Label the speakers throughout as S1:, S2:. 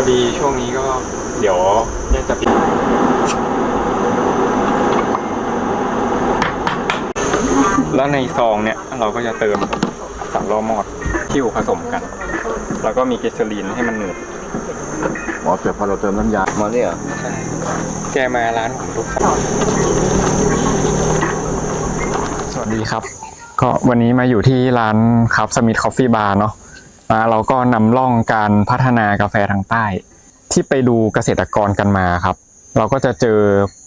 S1: อดีช่วงนี้ก็เดี๋ยวเนี่ยจะปิดแล้วในซองเนี่ยเราก็จะเติมสารล่อมอดที่ผสมกัน แล้วก็มีเกสลีนให้มันหนืด
S2: อ๋อแต่พอเราเติมน้ำยามาเนี่ย
S1: ใช่แกมาร้านผมทุกครั้งสวัสดีครับ ก็วันนี้มาอยู่ที่ร้านครับสมิธคอฟฟี่บาร์เนาะอ่า เราก็นำร่องการพัฒนากาแฟทางใต้ ที่ไปดูเกษตรกรกันมาครับ เราก็จะเจอ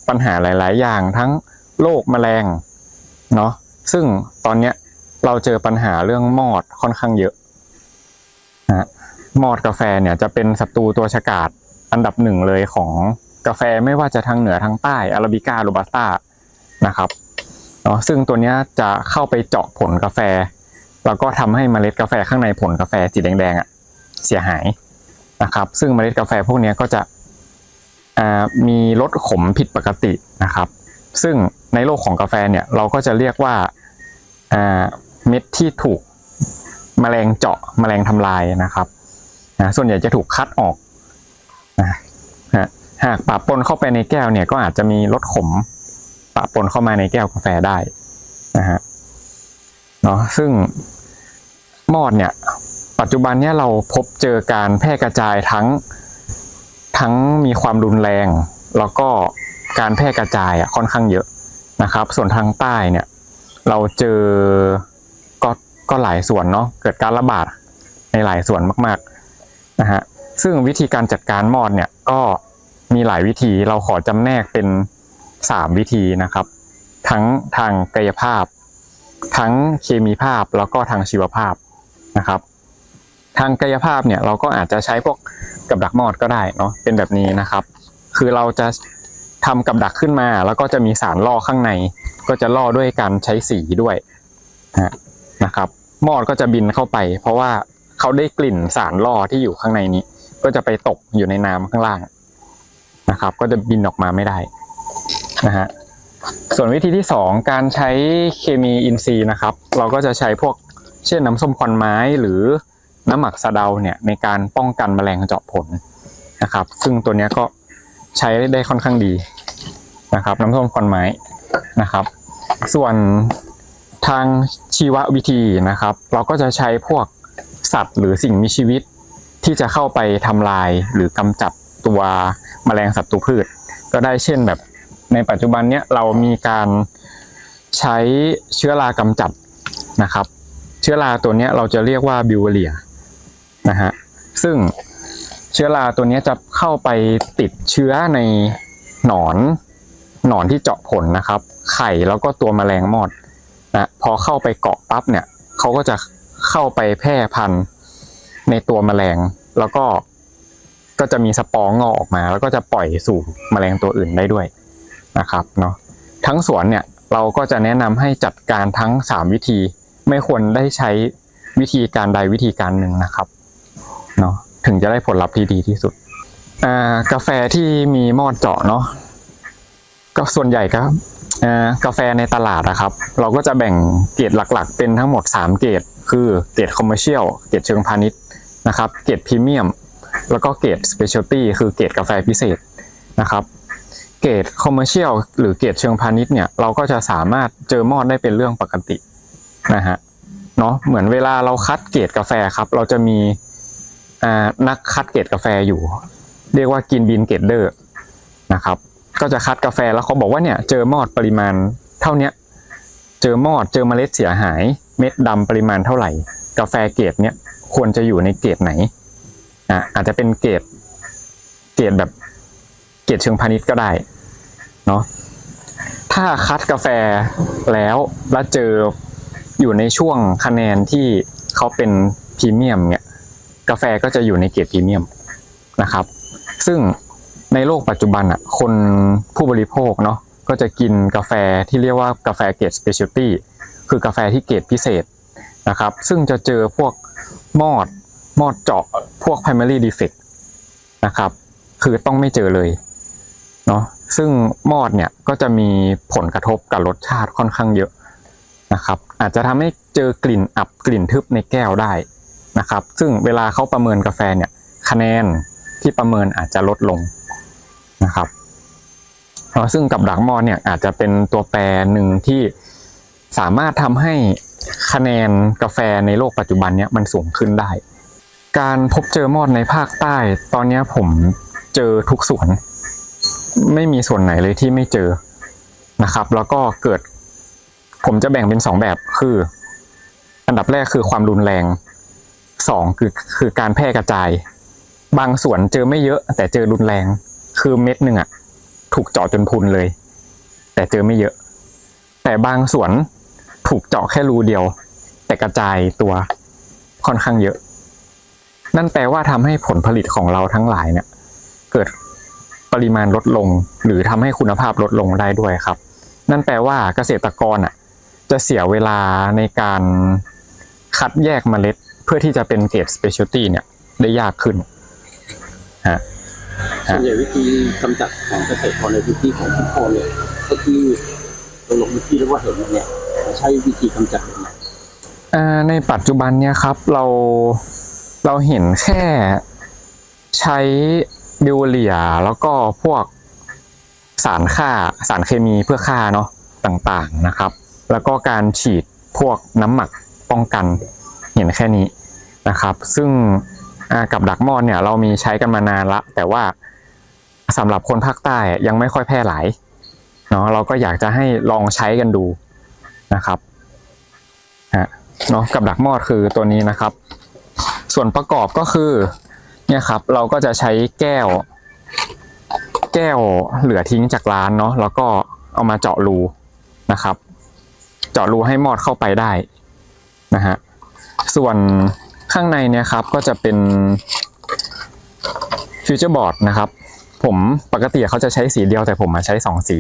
S1: ปัญหาหลาย ๆ อย่างทั้งโรคแมลงเนาะซึ่งตอนเนี้ยเราเจอปัญหาเรื่องมอดค่อนข้างเยอะนะมอดกาแฟเนี่ยจะเป็นศัตรูตัวฉกาจอันดับหนึ่งเลยของกาแฟไม่ว่าจะทางเหนือทางใต้อาราบิก้าโรบัสต้านะครับเนาะซึ่งตัวเนี้ยจะเข้าไปเจาะผลกาแฟ แล้วก็ทำให้เมล็ดกาแฟข้างในผลกาแฟสีแดงๆอะเสียหายนะครับ ซึ่งเมล็ดกาแฟพวกนี้ก็จะมีรสขมผิดปกตินะครับ ซึ่งในโลกของกาแฟเนี่ยเราก็จะเรียกว่าเม็ดที่ถูกแมลงเจาะแมลงทำลายนะครับนะส่วนใหญ่จะถูกคัดออกนะฮะหากปะปนเข้าไปในแก้วเนี่ยก็อาจจะมีรสขมปะปนเข้ามาในแก้วกาแฟได้นะฮะเนาะซึ่ง มอดเนี่ย ปัจจุบันเนี่ยเราพบเจอการแพร่กระจายทั้งทั้งมีความรุนแรง แล้วก็การแพร่กระจายอะค่อนข้างเยอะนะครับ ส่วนทางใต้เนี่ยเราเจอก็ก็หลายส่วนเนาะเกิดการระบาดในหลายส่วนมากๆนะฮะซึ่งวิธีการจัดการมอดเนี่ยก็มีหลายวิธีเราขอจำแนกเป็นสามวิธีนะครับ ทั้งทางกายภาพ ทั้งเคมีภาพแล้วก็ทางชีวภาพ นะครับ ทางกายภาพเนี่ยเราก็อาจจะใช้พวกกับดักมอดก็ได้เนาะเป็นแบบนี้นะครับ คือเราจะทำกับดักขึ้นมา แล้วก็จะมีสารล่อข้างใน ก็จะล่อด้วยการใช้สีด้วยนะครับ มอดก็จะบินเข้าไป เพราะว่าเขาได้กลิ่นสารล่อที่อยู่ข้างในนี้ ก็จะไปตกอยู่ในน้ำข้างล่างนะครับ ก็จะบินออกมาไม่ได้นะฮะส่วนวิธีที่สองการใช้เคมีอินทรีย์นะครับ เราก็จะใช้พวก เช่นน้ำส้มควันไม้หรือน้ำหมักสะเดาเนี่ยในการป้องกันแมลงเจาะผลนะครับ ซึ่งตัวนี้ก็ใช้ได้ค่อนข้างดีนะครับ น้ำส้มควันไม้นะครับ ส่วนทางชีววิธีนะครับ เราก็จะใช้พวกสัตว์หรือสิ่งมีชีวิตที่จะเข้าไปทำลายหรือกำจัดตัวแมลงศัตรูพืช ก็ได้เช่นแบบในปัจจุบันเนี้ยเรามีการใช้เชื้อรากำจัดนะครับ เชื้อราตัวนี้เราจะเรียกว่าบิวเวเรียนะฮะซึ่งเชื้อราตัวนี้จะเข้าไปติดเชื้อในหนอนหนอนที่เจาะผลนะครับ ไข่แล้วก็ตัวแมลงมอดนะพอเข้าไปเกาะปั๊บเนี่ยเขาก็จะเข้าไปแพร่พันธุ์ในตัวแมลงแล้วก็ก็จะมีสปอร์งอกออกมา แล้วก็จะปล่อยสู่แมลงตัวอื่นได้ด้วยนะครับเนาะทั้งสวนเนี่ยเราก็จะแนะนำให้จัดการทั้งสามวิธี ไม่ควรได้ใช้วิธีการใดวิธีการหนึ่งนะครับเนาะถึงจะได้ผลลัพธ์ที่ดีที่สุดกาแฟที่มีมอดเจาะเนาะก็ส่วนใหญ่ก็กาแฟในตลาดนะครับ เราก็จะแบ่งเกรดหลักๆ เป็นทั้งหมด 3 เกรดคือเกรดคอมเมอร์เชียลเกรดเชิงพาณิชย์นะครับ เกรดพรีเมียม แล้วก็เกรดสเปเชียลตี้คือเกรดกาแฟพิเศษนะครับเกรดคอมเมอร์เชียลหรือเกรดเชิงพาณิชย์เนี่ยเราก็จะสามารถเจอมอดได้เป็นเรื่องปกติ นะฮะเนาะเหมือนเวลาเราคัดเกรดกาแฟครับ เราจะมีอ่านักคัดเกรดกาแฟอยู่ เรียกว่ากินบินเกรดเดอร์นะครับ ก็จะคัดกาแฟแล้วเขาบอกว่าเนี่ยเจอมอดปริมาณเท่าเนี้ยเจอมอดเจอเมล็ดเสียหาย เม็ดดำปริมาณเท่าไหร่ กาแฟเกรดเนี้ยควรจะอยู่ในเกรดไหนอะอาจจะเป็นเกรดเกรดแบบเกรดเชิงพาณิชย์ก็ได้เนาะถ้าคัดกาแฟแล้วแล้วเจอ อยู่ในช่วงคะแนนที่เขาเป็นพรีเมียมเนี่ยกาแฟก็จะอยู่ในเกรดพรีเมียมนะครับ ซึ่งในโลกปัจจุบันอะคนผู้บริโภคเนาะก็จะกินกาแฟที่เรียกว่ากาแฟเกรดสเปเชียลตี้คือกาแฟที่เกรดพิเศษนะครับ ซึ่งจะเจอพวกมอดมอดเจาะพวก primary defect นะครับ คือต้องไม่เจอเลยเนาะซึ่งมอดเนี่ยก็จะมีผลกระทบกับรสชาติค่อนข้างเยอะ นะครับ อาจจะทำให้เจอกลิ่นอับกลิ่นทึบในแก้วได้นะครับ ซึ่งเวลาเขาประเมินกาแฟเนี่ยคะแนนที่ประเมินอาจจะลดลงนะครับเนาะซึ่งกับดักมอดเนี่ยอาจจะเป็นตัวแปรหนึ่งที่สามารถทำให้คะแนนกาแฟในโลกปัจจุบันเนี่ยมันสูงขึ้นได้ การพบเจอมอดในภาคใต้ ตอนนี้ผมเจอทุกสวน ไม่มีส่วนไหนเลยที่ไม่เจอนะครับ แล้วก็เกิด ผมจะแบ่งเป็นสองแบบคือ อันดับแรกคือความรุนแรงสองคือคือการแพร่กระจาย บางส่วนเจอไม่เยอะ แต่เจอรุนแรง คือเม็ดหนึ่งอะถูกเจาะจนพุนเลย แต่เจอไม่เยอะ แต่บางส่วนถูกเจาะแค่รูเดียว แต่กระจายตัวค่อนข้างเยอะ นั่นแปลว่าทำให้ผลผลิตของเราทั้งหลายเนี่ย เกิดปริมาณลดลง หรือทำให้คุณภาพลดลงได้ด้วยครับ นั่นแปลว่าเกษตรกรอะ จะเสียเวลาในการคัดแยกเมล็ด เพื่อที่จะเป็นเกรด specialty เนี่ยได้ยากขึ้นฮะ
S3: ส่วนใหญ่วิธีกำจัดของเกษตรกรในพื้นที่ของชุมพรเนี่ยก็คือเราลงพื้นที่แล้วว่าเห็นเนี่ยใช้วิธีกำจัดยังไง
S1: อ่าในปัจจุบันเนี่ยครับเราเราเห็นแค่ใช้บิวเลียแล้วก็พวกสารฆ่าสารเคมีเพื่อฆ่าเนาะต่างๆนะครับ แล้วก็การฉีดพวกน้ำหมักป้องกันเห็นแค่นี้นะครับ ซึ่งกับดักมอดเนี่ยเรามีใช้กันมานานละ แต่ว่าสำหรับคนภาคใต้ยังไม่ค่อยแพร่หลายเนาะเราก็อยากจะให้ลองใช้กันดูนะครับฮะเนาะกับดักมอดคือตัวนี้นะครับ ส่วนประกอบก็คือเนี่ยครับเราก็จะใช้แก้ว แก้วเหลือทิ้งจากร้านเนาะแล้วก็เอามาเจาะรูนะครับ เจาะรูให้มอดเข้าไปได้นะฮะส่วนข้างในเนี่ยครับก็จะเป็นฟิวเจอร์บอร์ดนะครับ ผมปกติเขาจะใช้สีเดียวแต่ผมมาใช้สองสี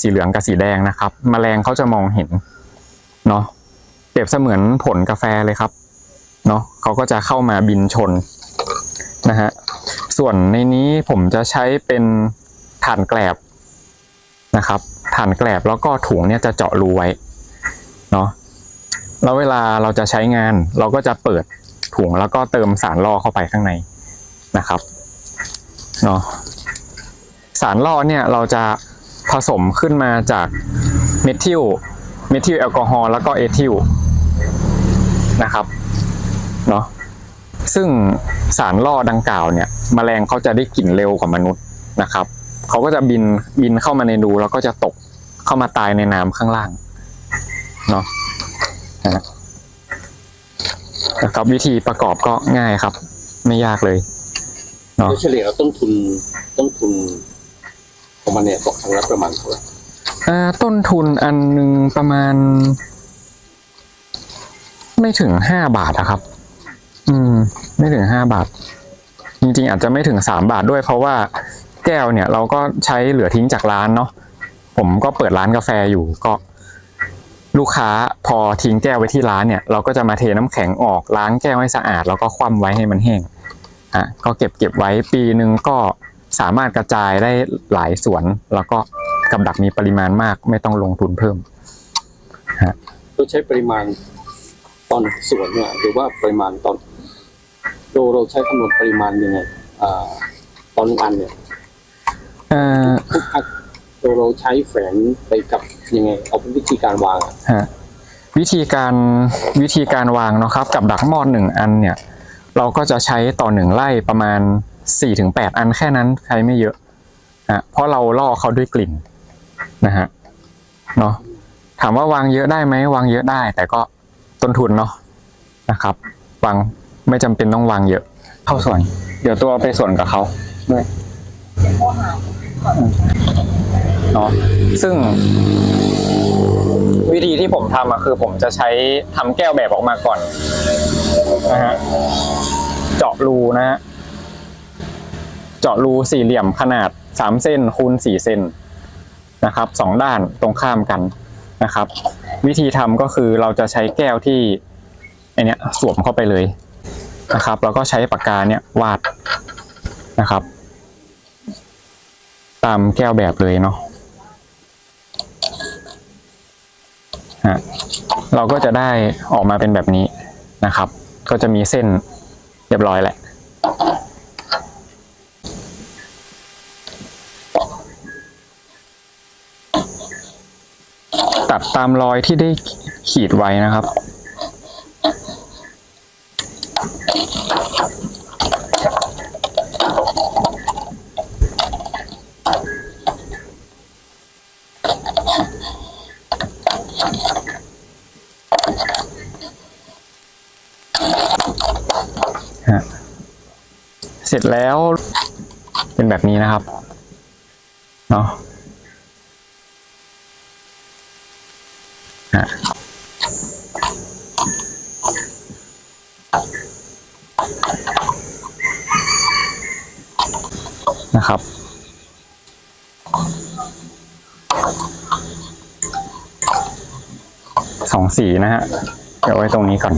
S1: สีเหลืองกับสีแดงนะครับแมลงเขาจะมองเห็นเนาะเปรียบเสมือนผลกาแฟเลยครับเนาะเขาก็จะเข้ามาบินชนนะฮะส่วนในนี้ผมจะใช้เป็นถ่านแกลบนะครับถ่านแกลบแล้วก็ถุงเนี่ยจะเจาะรูไว้ แล้วเวลาเราจะใช้งานเราก็จะเปิดถุงแล้วก็เติมสารล่อเข้าไปข้างในนะครับเนาะสารล่อเนี่ยเราจะผสมขึ้นมาจากเมทิลเมทิลแอลกอฮอล์แล้วก็เอทิลนะครับเนาะซึ่งสารล่อดังกล่าวเนี่ยมแมลงเขาจะได้กลิ่นเร็วกว่ามนุษย์นะครับเขาก็จะบินบินเข้ามาในรูแล้วก็จะตกเข้ามาตายในน้ำข้างล่างเนาะ นะฮะนะครับวิธีประกอบก็ง่ายครับ ไม่ยากเลยเนาะ
S3: โดยเฉลี่ยแล้วต้นทุนต้นทุนของมันเนี่ยตกครั้งละประมาณเท่าไหร่
S1: อ่าต้นทุนอันหนึ่งประมาณ ไม่ถึงห้าบาทอะครับ อืม ไม่ถึงห้าบาท จริง ๆ อาจจะไม่ถึงสามบาทด้วยเพราะว่าแก้วเนี่ย เราก็ใช้เหลือทิ้งจากร้านเนาะผมก็เปิดร้านกาแฟอยู่ก็ ลูกค้าพอทิ้งแก้วไว้ที่ร้านเนี่ย เราก็จะมาเทน้ำแข็งออกล้างแก้วให้สะอาด แล้วก็คว่ำไว้ให้มันแห้งอะก็เก็บเก็บไว้ปีหนึ่งก็สามารถกระจายได้หลายสวน แล้วก็กับดักมีปริมาณมาก ไม่ต้องลงทุนเพิ่ม
S3: เราใช้ปริมาณตอนสวนเนี่ยหรือว่าปริมาณตอนเราเราใช้คำนวณปริมาณยังไงอ่าตอนหนึ่งอันเนี่ย
S1: เอ่อ
S3: ทุกอัน เราเราใช้แฝงไปกับยังไงเอาเป็นวิธีการวางอะ
S1: ฮะวิธีการวิธีการวางเนาะครับ กับดักมอดหนึ่งอันเนี่ย เราก็จะใช้ต่อหนึ่งไร่ประมาณ4ี่ถึงแอันแค่นั้นใช้ไม่เยอะฮะเพราะเราล่อเขาด้วยกลิ่นนะฮะเนาะถามว่าวางเยอะได้ไหมวางเยอะได้ แต่ก็ต้นทุนเนาะนะครับ วางไม่จำเป็นต้องวางเยอะ เข้าส่วน เดี๋ยวตัวไปส่วนกับเขาด้วย เนาะซึ่ง วิธีที่ผมทำอะคือผมจะใช้ทำแก้วแบบออกมาก่อนนะฮะเจาะรูนะฮะเจาะรูสี่เหลี่ยมขนาดสามเส้นคูณสี่เซนนะครับสองด้านตรงข้ามกันนะครับ วิธีทำก็คือเราจะใช้แก้วที่ไอเนี้ยสวมเข้าไปเลยนะครับ แล้วก็ใช้ปากกาเนี่ยวาดนะครับ ตามแก้วแบบเลยเนาะะเราก็จะได้ออกมาเป็นแบบนี้นะครับ ก็จะมีเส้นเรียบร้อยแหละตัดตามรอยที่ได้ขีดไว้นะครับ เสร็จแล้วเป็นแบบนี้นะครับเนาะนะครับ สองสีนะฮะ เดี๋ยวไว้ตรงนี้ก่อน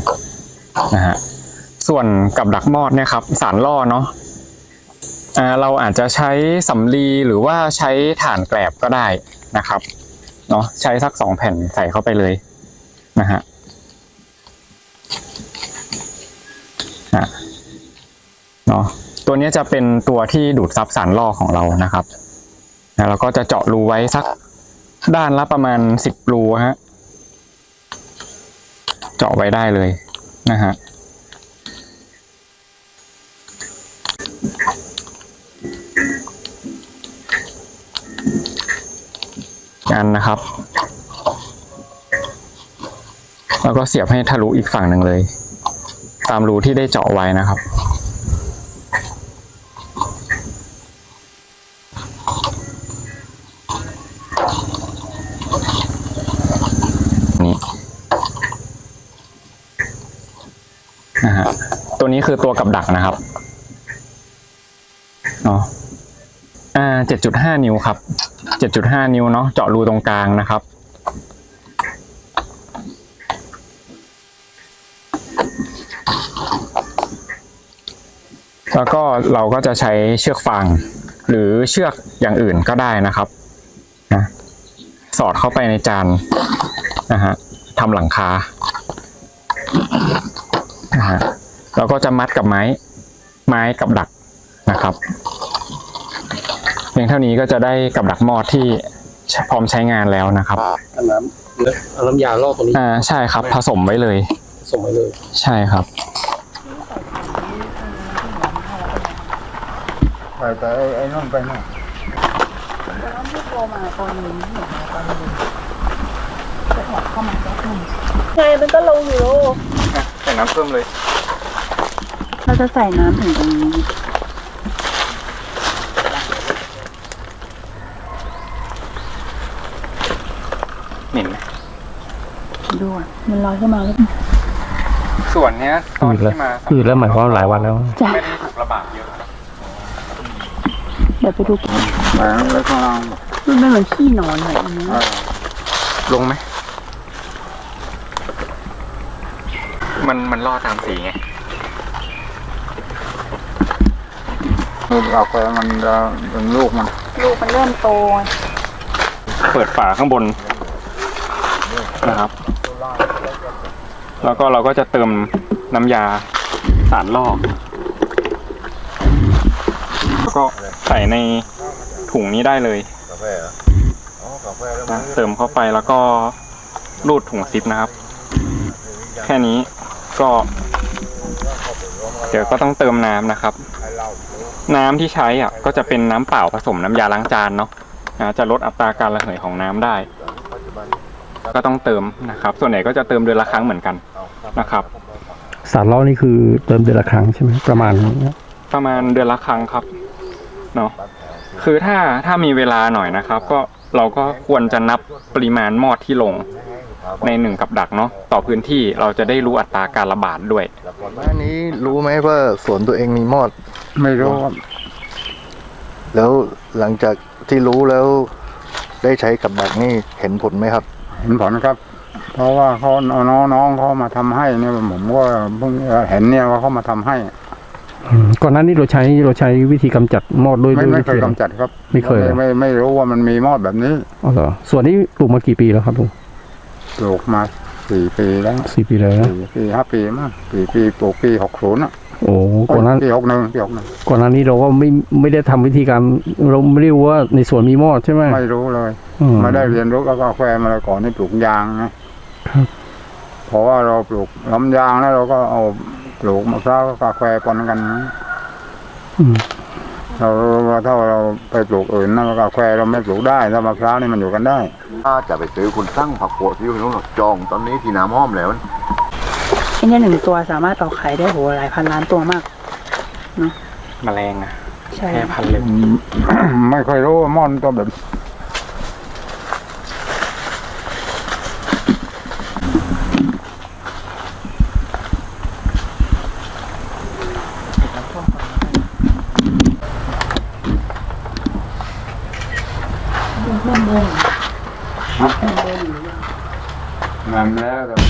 S1: นะฮะ ส่วนกับดักมอดเนี่ยครับสารล่อเนาะเราอาจจะใช้สำลีหรือว่าใช้ถ่านแกลบก็ได้นะครับเนาะใช้สักสองแผ่นใส่เข้าไปเลยนะฮะเนาะตัวนี้จะเป็นตัวที่ดูดซับสารล่อของเรานะครับนะเราก็จะเจาะรูไว้สักด้านละประมาณสิบรูฮะเจาะไว้ได้เลยนะฮะ กันนะครับ แล้วก็เสียบให้ทะลุอีกฝั่งหนึ่งเลย ตามรูที่ได้เจาะไว้นะครับนี่นะฮะตัวนี้คือตัวกับดักนะครับเนาะอ่าเจ็ดจุดห้านิ้วครับ เจ็ดจุดห้านิ้วเนาะเจาะรูตรงกลางนะครับ แล้วก็เราก็จะใช้เชือกฟางหรือเชือกอย่างอื่นก็ได้นะครับนะสอดเข้าไปในจานนะฮะทำหลังคานะฮะแล้วก็จะมัดกับไม้ไม้กับดักนะครับ พียงเท่านี้ก็จะได้กับดักมอดที่พร้อมใช้งานแล้วนะครับ
S3: เอาน้ำแล้วเอาน้ำยาล่อตรงนี้
S1: อ่าใช่ครับ ผสมไว้เลย
S3: ส่งไปเลย
S1: ใช่ครับ
S2: ไปไปไอ้นั่นไปนู่น
S4: แล้วที่โทรมาตอนนี้เห็นมาตอนนี้จะแอบเข้ามาแป๊บนึงไงมันก็ลงอยู่โล
S1: ใส่น้ำเพิ่มเลย
S4: เราจะใส่น้ำถึงตรงนี้
S1: เหม็นไหม
S4: ดูอะมันลอยขึ้นมาแล้ว
S1: ส่วนเนี้ยตอนที่มา
S5: อืดแล้วหมายความว่าหลายวันแล้ว
S4: จ้ะ
S1: ไม่ได้ถูกระบาดเยอะ
S4: เดี๋ยวไปดูกัน
S2: ไปแล้วข้างล่าง
S4: มันไม่เหมือนขี้นอนเลยอันนี้
S1: ลงไหมมันมันล่อตามสีไง
S2: ลูกเอาไปมันจะเป็นลูกมัน
S4: ลูกมันเริ่มโต
S1: เปิดฝาข้างบนนะครับ แล้วก็เราก็จะเติมน้ำยาสารลอกแล้วก็ใส่ในถุงนี้ได้เลย
S2: กาแฟเหรออ๋อกาแฟแล้ว
S1: นะเติมเข้าไปแล้วก็รูดถุงซิปนะครับ แค่นี้ก็เดี๋ยวก็ต้องเติมน้ำนะครับน้ำที่ใช้อะก็จะเป็นน้ำเปล่าผสมน้ำยาล้างจานเนาะนะจะลดอัตราการระเหยของน้ำได้ก็ต้องเติมนะครับ ส่วนใหญ่ก็จะเติมเดือนละครั้งเหมือนกัน นะครับ
S5: สารล่อนี่คือเติมเดือนละครั้งใช่ไหมประมาณนี้
S1: ประมาณเดือนละครั้งครับเนาะคือถ้าถ้ามีเวลาหน่อยนะครับ ก็เราก็ควรจะนับปริมาณมอดที่ลงในหนึ่งกับดักเนาะต่อพื้นที่เราจะได้รู้อัตราการระบาดด้วย
S2: อันนี้รู้ไหมว่าสวนตัวเองมีมอด
S5: ไม่รู้
S2: แล้วหลังจากที่รู้แล้วได้ใช้กับดักนี่เห็นผลไหมครับ
S6: เห็นผลครับ
S2: ผ เพราะว่าเขาเอาน้องๆเขามาทำให้เนี่ยผมก็เพิ่งเห็นเนี่ยว่าเขามาทำให้
S5: อืมก่อนหน้านี้เราใช้เราใช้วิธีกำจัดมอดด้วย
S2: ไม่
S5: ด้วย
S2: ไม่
S5: วิ
S2: เค
S5: ธี
S2: ย
S5: อะไร
S2: กำจัดครับ
S5: ไม่เคยเหรอ
S2: ไม่ไม่ไม่รู้ว่ามันมีมอดแบบนี้
S5: อ๋อเหรอส่วนนี้ปลูกมากี่ปีแล้วครับลุง
S2: ปลูกมาสี่ปีแล้ว
S5: สี่ปีแล้วนะ
S2: สี่ปีห้าปีมั้งสี่ปีปลูกปีหกศูนย์อะ
S5: โอ้ก่อนหน้า
S2: ปีหกหนึ่งปีหกหนึ่ง
S5: ก่อนหน้านี้เราก็ไม่ไม่ได้ทำวิธีการเราไม่รู้ว่าในสวนมีมอดใช่ไหม
S2: ไม่รู้เลย
S5: อื
S2: ไม่ได้เรียนรู้ก็กาแฟมาก่อนนี่ปลูกยางนะครับ เพราะว่าเราปลูกลำยางแล้วเราก็เอาปลูกมะพร้าวกับกาแฟปนกันนะ
S5: อืม
S2: เราเราถ้าเราไปปลูกอื่นนะกาแฟเราไม่ปลูกได้ถ้ามะพร้าวนี่มันอยู่กันได้
S6: ถ้าจะไปซื้อคุณตั้งผักโขดที่คุณต้องจองตอนนี้ที่น้ำห้อมแล้ว
S4: ไอ้เนี่ยหนึ่งตัวสามารถต่อไข่ได้โหหลายพันล้านตัวมาก
S1: แมลงอะ
S4: ใช่
S1: แค่พันเลย
S2: ไม่ค่อยรู้ว่ามอนตัวแบบ Uma.